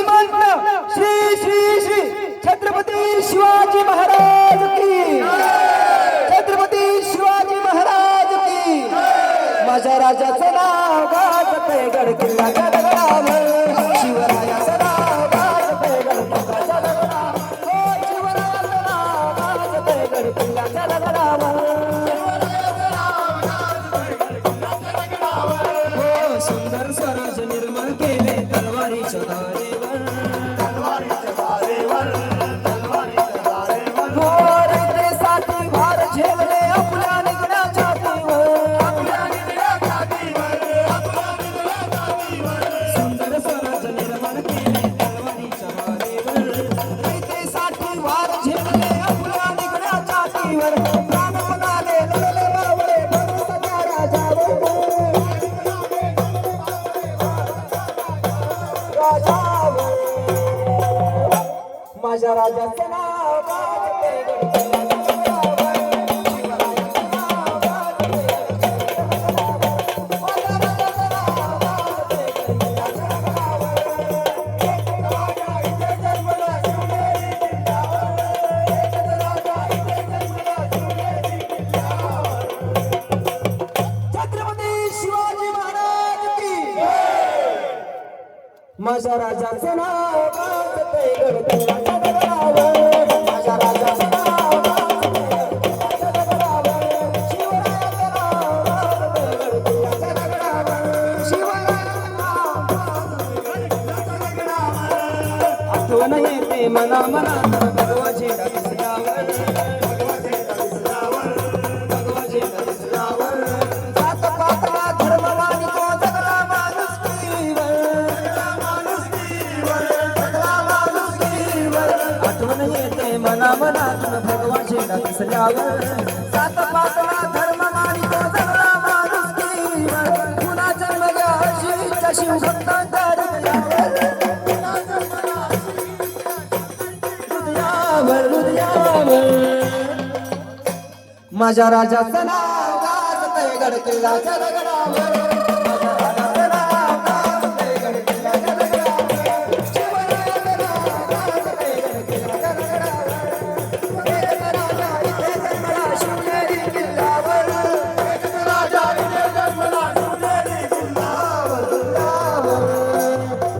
श्रीमंत श्री श्री श्री छत्रपती शिवाजी महाराज की छत्रपती शिवाजी महाराज की माझ्या राजाचं नाव गाजत गड किल्ला राजावर माझ्या राजाचं नाव गाजते माझ्या राजाचं नाव गाजते दगडावर ते येते मना मनात भगवाजी दिसल्यावर भगवाजी दिसल्यावर जात पातळा धर्म मानितो जगला आठवण येते मना सात पातळा धर्म मानितो जगला माणुसकीवर पुन्हा जन्म घ्या शिवभक्तांच्या माझ्या राजाचं नाव गाजतंय गड किल्ल्याच्या दगडावर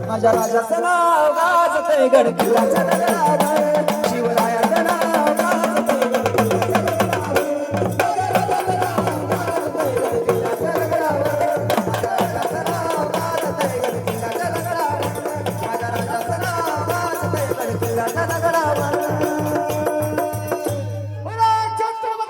माझ्या राजाचं नाव गड Thì.